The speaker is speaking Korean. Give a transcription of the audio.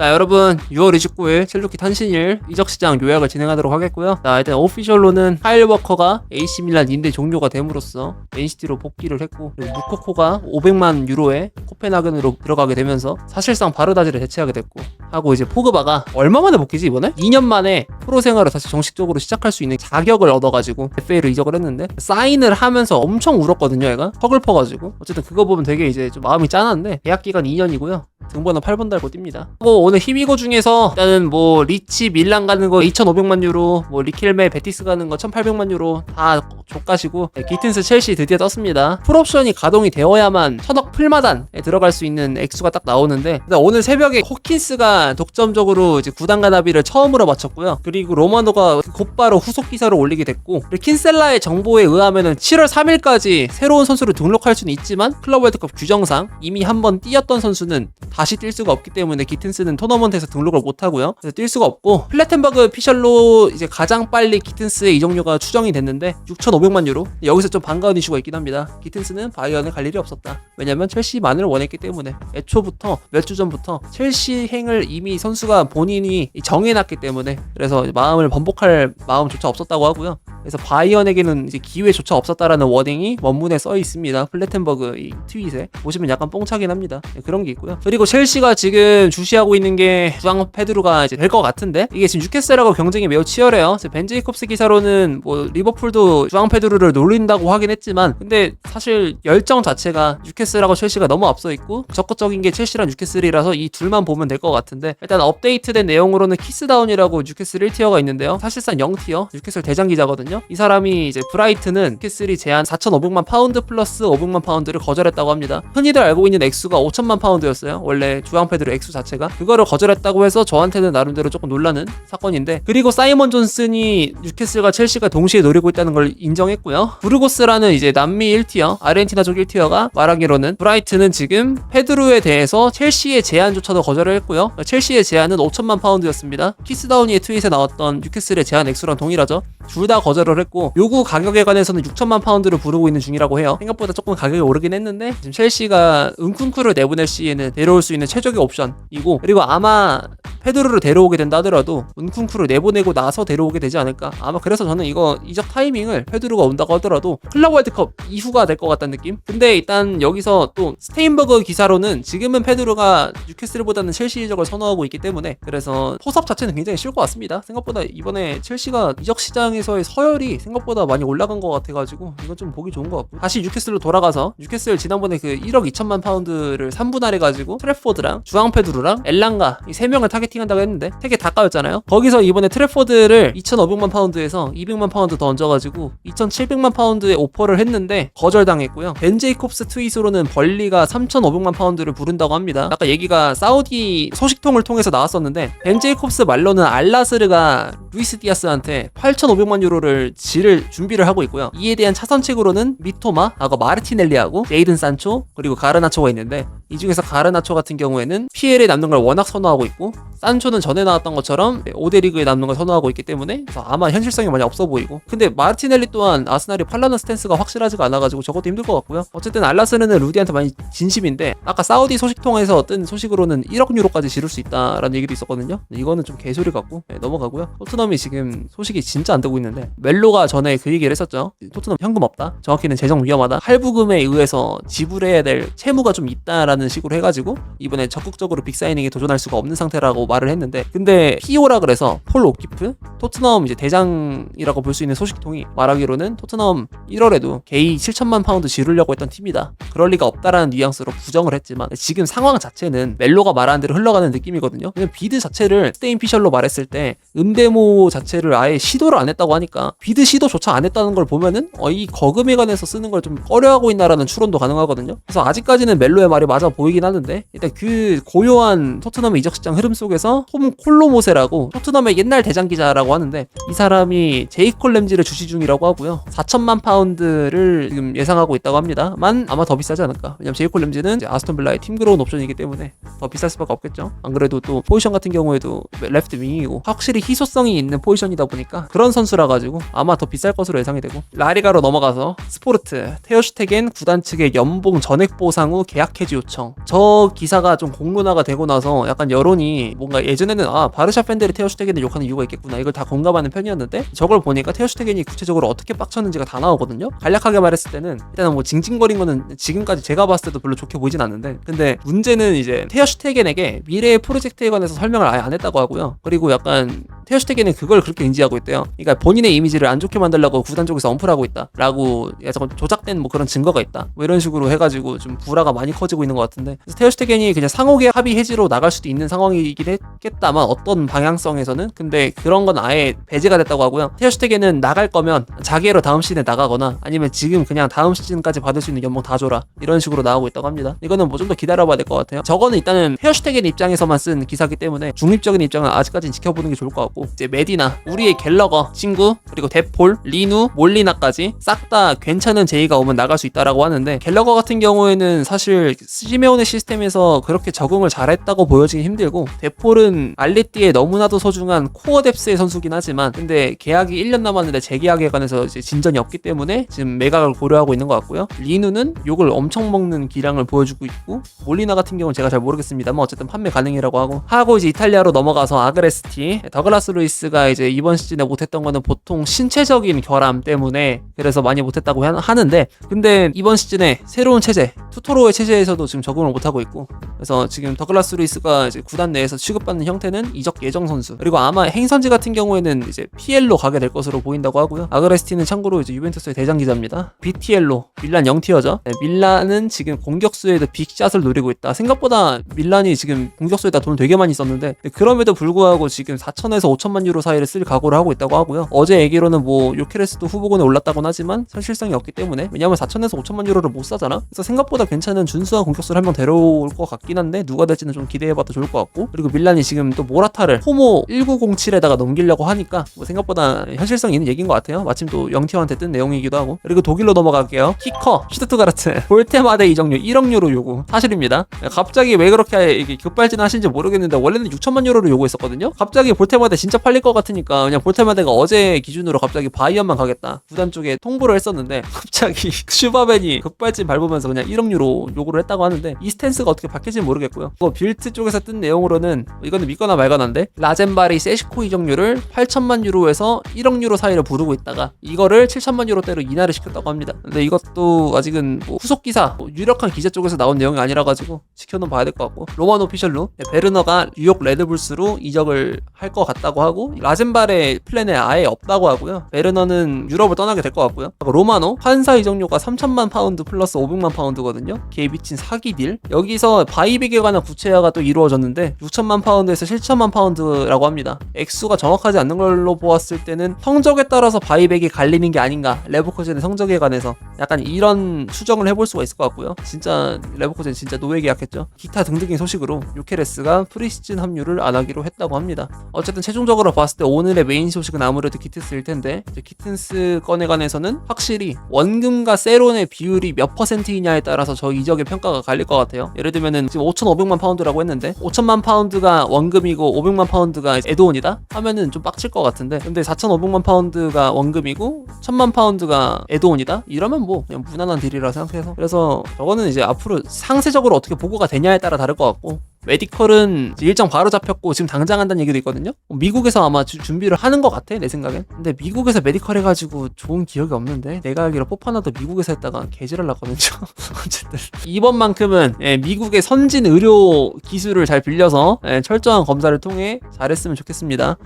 자 여러분 6월 29일 첼루키 탄신일 이적시장 요약을 진행하도록 하겠고요. 자 일단 오피셜로는 카일 워커가 AC 밀란 임대 종료가 됨으로써 맨시티로 복귀를 했고 그리고 무코코가 500만 유로에 코펜하겐으로 들어가게 되면서 사실상 바르다지를 대체하게 됐고 하고 이제 포그바가 얼마 만에 복귀지 이번에? 2년 만에 프로 생활을 다시 정식적으로 시작할 수 있는 자격을 얻어가지고 FA로 이적을 했는데 사인을 하면서 엄청 울었거든요 얘가 서글퍼가지고 어쨌든 그거 보면 되게 이제 좀 마음이 짠한데 계약 기간 2년이고요 등번호 8번 달고 뜁니다. 하고 오늘 힘이고 중에서 일단은 뭐 리치 밀란 가는 거 2,500만 유로, 뭐 리켈메 베티스 가는 거 1,800만 유로 다 족가시고 네, 기튼스 첼시 드디어 떴습니다. 풀옵션이 가동이 되어야만 천억 풀마단에 들어갈 수 있는 액수가 딱 나오는데 오늘 새벽에 호킨스가 독점적으로 이제 구단 가나비를 처음으로 마쳤고요. 그리고 로마노가 곧바로 후속 기사를 올리게 됐고 킨셀라의 정보에 의하면은 7월 3일까지 새로운 선수를 등록할 수는 있지만 클럽 월드컵 규정상 이미 한 번 뛰었던 선수는 다시 뛸 수가 없기 때문에 기튼스는 토너먼트에서 등록을 못 하고요. 그래서 뛸 수가 없고 플래텐버그 피셜로 이제 가장 빨리 기튼스의 이적료가 추정이 됐는데 6,500만 유로. 여기서 좀 반가운 이슈가 있긴 합니다. 기튼스는 바이언에 갈 일이 없었다. 왜냐면 첼시만을 원했기 때문에 애초부터 몇 주 전부터 첼시 행을 이미 선수가 본인이 정해놨기 때문에 그래서 마음을 번복할 마음조차 없었다고 하고요. 그래서 바이언에게는 이제 기회조차 없었다라는 워딩이 원문에 써 있습니다. 플래텐버그 이 트윗에 보시면 약간 뽕차긴 합니다. 네, 그런 게 있고요. 그리고 첼시가 지금 주시하고 있는 게 주앙 페드루가 이제 될 것 같은데 이게 지금 뉴캐슬하고 경쟁이 매우 치열해요. 벤 제이콥스 기사로는 뭐 리버풀도 주앙 페드루를 놀린다고 하긴 했지만 근데 사실 열정 자체가 뉴캐슬하고 첼시가 너무 앞서 있고 적극적인 게 첼시랑 뉴캐슬이라서 이 둘만 보면 될 것 같은데 일단 업데이트된 내용으로는 키스다운이라고 뉴캐슬 1티어가 있는데요. 사실상 0티어 뉴캐슬 대장 기자거든요. 이 사람이 이제 브라이트는 뉴캐슬이 제한 4,500만 파운드 플러스 500만 파운드를 거절했다고 합니다. 흔히들 알고 있는 액수가 5천만 파운드였어요. 원래 주황패드로 액수 자체가 그거를 거절했다고 해서 저한테는 나름대로 조금 놀라는 사건인데 그리고 사이먼 존슨이 뉴캐슬과 첼시가 동시에 노리고 있다는 걸 인정했고요. 부르고스라는 이제 남미 1티어 아르헨티나족 1티어가 말하기로는 브라이트는 지금 페드루에 대해서 첼시의 제안조차도 거절을 했고요. 첼시의 제안은 5천만 파운드였습니다. 키스다운이의 트윗에 나왔던 뉴캐슬의 제안 액수랑 동일하죠. 둘 다 거절을 했고 요구 가격에 관해서는 6천만 파운드를 부르고 있는 중이라고 해요. 생각보다 조금 가격이 오르긴 했는데 지금 첼시가 은쿤쿠를 내보낼 시에는 데려올 수 있는 최적의 옵션이고 그리고 아마 페드로를 데려오게 된다 하더라도 은쿤쿠를 내보내고 나서 데려오게 되지 않을까? 아마 그래서 저는 이거 이적 타이밍을 페드로가 온다고 하더라도 클럽 월드컵 이후가 될 것 같다는 느낌? 근데 일단 여기서 또 스테인버그 기사로는 지금은 페드로가 뉴캐슬보다는 첼시 이적을 선호하고 있기 때문에 그래서 포섭 자체는 굉장히 쉬울 것 같습니다. 생각보다 이번에 첼시가 이적 시장에서의 서열이 생각보다 많이 올라간 것 같아가지고 이건 좀 보기 좋은 것 같고 다시 뉴캐슬로 돌아가서 뉴캐슬 지난번에 그 1억 2천만 파운드를 3분할해 가지고 트래포드랑 주앙페드루랑 엘랑가 이 세 명을 타겟 팅한다고 했는데 세개다 까였잖아요. 거기서 이번에 트래포드를 2,500만 파운드에서 200만 파운드 더 얹어가지고 2,700만 파운드에 오퍼를 했는데 거절당했고요. 벤 제이콥스 트윗으로는 벌리가 3,500만 파운드를 부른다고 합니다. 아까 얘기가 사우디 소식통을 통해서 나왔었는데 벤 제이콥스 말로는 알라스르가 루이스 디아스한테 8,500만 유로를 지를 준비를 하고 있고요. 이에 대한 차선책으로는 미토마, 하고 마르티넬리하고 제이든 산초 그리고 가르나초가 있는데 이 중에서 가르나초 같은 경우에는 PL에 남는 걸 워낙 선호하고 있고 산초는 전에 나왔던 것처럼 오데리그에 남는 걸 선호하고 있기 때문에 아마 현실성이 많이 없어 보이고. 근데 마르티넬리 또한 아스날이 팔라는 스탠스가 확실하지가 않아가지고 저것도 힘들 것 같고요. 어쨌든 알라스르는 루디한테 많이 진심인데 아까 사우디 소식통에서 뜬 소식으로는 1억 유로까지 지를 수 있다라는 얘기도 있었거든요. 이거는 좀 개소리 같고 네, 넘어가고요. 토트넘이 지금 소식이 진짜 안 되고 있는데 멜로가 전에 그 얘기를 했었죠. 토트넘 현금 없다. 정확히는 재정 위험하다. 할부금에 의해서 지불해야 될 채무가 좀 있다라는 식으로 해가지고 이번에 적극적으로 빅사이닝에 도전할 수가 없는 상태라고 말을 했는데 근데 PO라 그래서 폴 오키프 토트넘 이제 대장이라고 볼 수 있는 소식통이 말하기로는 토트넘 1월에도 게이 7천만 파운드 지르려고 했던 팀이다. 그럴 리가 없다라는 뉘앙스로 부정을 했지만 지금 상황 자체는 멜로가 말하는 대로 흘러가는 느낌이거든요. 그냥 비드 자체를 스테인 피셜로 말했을 때 음데모 자체를 아예 시도를 안 했다고 하니까 비드 시도조차 안 했다는 걸 보면은 어, 이 거금에 관해서 쓰는 걸 좀 꺼려하고 있나라는 추론도 가능하거든요. 그래서 아직까지는 멜로의 말이 맞아 보이긴 하는데 일단 그 고요한 토트넘의 이적 시장 흐름 속에서 톰 콜로모세라고 토트넘의 옛날 대장 기자라고 하는데 이 사람이 제이콜 램지를 주시 중이라고 하고요. 4천만 파운드를 지금 예상하고 있다고 합니다 만 아마 더 비싸지 않을까. 왜냐면 제이콜 램지는 아스톤 빌라의 팀 그로운 옵션이기 때문에 더 비쌀 수밖에 없겠죠. 안 그래도 또 포지션 같은 경우에도 레프트 윙이고 확실히 희소성이 있는 포지션이다 보니까 그런 선수라 가지고 아마 더 비쌀 것으로 예상이 되고 라리가로 넘어가서 스포르트 테어슈테겐 구단 측의 연봉 전액 보상 후 계약 해지 요청 엄청 저 기사가 좀 공론화가 되고 나서 약간 여론이 뭔가 예전에는 아 바르샤 팬들이 테어슈테겐을 욕하는 이유가 있겠구나 이걸 다 공감하는 편이었는데 저걸 보니까 테어슈테겐이 구체적으로 어떻게 빡쳤는지가 다 나오거든요. 간략하게 말했을 때는 일단은 뭐 징징거린 거는 지금까지 제가 봤을 때도 별로 좋게 보이진 않는데 근데 문제는 이제 테어슈테겐에게 미래의 프로젝트에 관해서 설명을 아예 안 했다고 하고요. 그리고 약간 테어슈테겐은 그걸 그렇게 인지하고 있대요. 그러니까 본인의 이미지를 안 좋게 만들려고 구단 쪽에서 언플하고 있다라고 약간 조작된 뭐 그런 증거가 있다. 뭐 이런 식으로 해가지고 좀 불화가 많이 커지고 있는 것 같은데. 테어슈테겐이 그냥 상호계 합의 해지로 나갈 수도 있는 상황이긴 했겠다만 어떤 방향성에서는. 근데 그런 건 아예 배제가 됐다고 하고요. 테어슈테겐은 나갈 거면 자기로 다음 시즌에 나가거나 아니면 지금 그냥 다음 시즌까지 받을 수 있는 연봉 다 줘라. 이런 식으로 나오고 있다고 합니다. 이거는 뭐 좀 더 기다려봐야 될 것 같아요. 저거는 일단은 테어슈테겐 입장에서만 쓴 기사기 때문에 중립적인 입장은 아직까지는 지켜보는 게 좋을 것 같고 이제 메디나 우리의 갤러거 친구 그리고 데폴 리누 몰리나까지 싹 다 괜찮은 제의가 오면 나갈 수 있다라고 하는데 갤러거 같은 경우에는 사실 시메온의 시스템에서 그렇게 적응을 잘했다고 보여지기 힘들고 데폴은 알리띠에 너무나도 소중한 코어 뎁스의 선수긴 하지만 근데 계약이 1년 남았는데 재계약에 관해서 이제 진전이 없기 때문에 지금 매각을 고려하고 있는 것 같고요. 리누는 욕을 엄청 먹는 기량을 보여주고 있고 몰리나 같은 경우는 제가 잘 모르겠습니다만 어쨌든 판매 가능이라고 하고 하고 이제 이탈리아로 넘어가서 아그레스티 더글라스 루이스가 이제 이번 시즌에 못했던 거는 보통 신체적인 결함 때문에 그래서 많이 못했다고 하- 하는데 근데 이번 시즌에 새로운 체제 투토로의 체제에서도 지금 적응을 못하고 있고 그래서 지금 더글라스 루이스가 이제 구단 내에서 취급받는 형태는 이적 예정 선수 그리고 아마 행선지 같은 경우에는 이제 PL로 가게 될 것으로 보인다고 하고요. 아그레스티는 참고로 이제 유벤투스의 대장 기자입니다. BTL로 밀란 0티어죠. 네, 밀란은 지금 공격수에도 빅샷을 노리고 있다. 생각보다 밀란이 지금 공격수에다 돈을 되게 많이 썼는데 그럼에도 불구하고 지금 4천에서 5천만 유로 사이를 쓸 각오를 하고 있다고 하고요. 어제 얘기로는 뭐 요케레스도 후보군에 올랐다고는 하지만 현실성이 없기 때문에 왜냐면 4천에서 5천만 유로를 못 사잖아? 그래서 생각보다 괜찮은 준수한 공격수를 한 명 데려올 것 같긴 한데 누가 될지는 좀 기대해봐도 좋을 것 같고 그리고 밀란이 지금 또 모라타를 호모 1907에다가 넘기려고 하니까 뭐 생각보다 현실성 있는 얘기인 것 같아요. 마침 또 영티어한테 뜬 내용이기도 하고. 그리고 독일로 넘어갈게요. 키커 슈투트가르트 볼테마데 이적료 1억 유로 요구. 사실입니다. 갑자기 왜 그렇게 이게 급발진 하신지 모르겠는데 원래는 6천만 유로를 요구했었거든요. 갑자기 볼테마데 진짜 팔릴 것 같으니까 그냥 볼테마데가 어제 기준으로 갑자기 바이언만 가겠다. 구단 쪽에 통보를 했었는데 갑자기 슈바벤이 급발진 밟으면서 그냥 1억 유로 요구를 했다고 하는데 이 스탠스가 어떻게 바뀔지 모르겠고요. 그거 빌트 쪽에서 뜬 내용으로는 이거는 믿거나 말거나인데 라젠바리 세시코 이적료를 8천만 유로에서 1억 유로 사이를 부르고 있다가 이거를 7천만 유로대로 인하를 시켰다고 합니다. 근데 이것도 아직은 뭐 후속 기사 뭐 유력한 기자 쪽에서 나온 내용이 아니라 가지고 지켜는 봐야 될 것 같고 로만 오피셜로 베르너가 뉴욕 레드불스로 이적을 할 것 같다 고 하고 라젠발의 플랜에 아예 없다고 하고요. 베르너는 유럽을 떠나게 될 것 같고요. 로마노 환사 이적료가 3천만 파운드 플러스 500만 파운드거든요. 걔 미친 사기 딜. 여기서 바이백에 관한 구체화가 또 이루어졌는데 6천만 파운드에서 7천만 파운드라고 합니다. 액수가 정확하지 않는 걸로 보았을 때는 성적에 따라서 바이백이 갈리는 게 아닌가. 레버코젠의 성적에 관해서 약간 이런 추정을 해볼 수가 있을 것 같고요. 진짜 레버코젠 진짜 노예 계약했죠? 기타 등등의 소식으로 유케레스가 프리시즌 합류를 안 하기로 했다고 합니다. 어쨌든 최종 적으로 봤을 때 오늘의 메인 소식은 아무래도 기튼스일 텐데 기튼스 건에 관해서는 확실히 원금과 세론의 비율이 몇 퍼센트이냐에 따라서 저 이적의 평가가 갈릴 것 같아요. 예를 들면은 지금 5,500만 파운드라고 했는데 5천만 파운드가 원금이고 500만 파운드가 에드온이다? 하면은 좀 빡칠 것 같은데 근데 4,500만 파운드가 원금이고 1,000만 파운드가 에드온이다? 이러면 뭐 그냥 무난한 딜이라 생각해서. 그래서 저거는 이제 앞으로 상세적으로 어떻게 보고가 되냐에 따라 다를 것 같고 메디컬은 일정 바로 잡혔고 지금 당장 한다는 얘기도 있거든요. 어, 미국에서 아마 주- 준비를 하는 것 같아 내 생각엔. 근데 미국에서 메디컬 해가지고 좋은 기억이 없는데 내가 알기로 포파나도 미국에서 했다가 개지랄 났거든요. 어쨌든 이번만큼은 예, 미국의 선진 의료 기술을 잘 빌려서 예, 철저한 검사를 통해 잘했으면 좋겠습니다.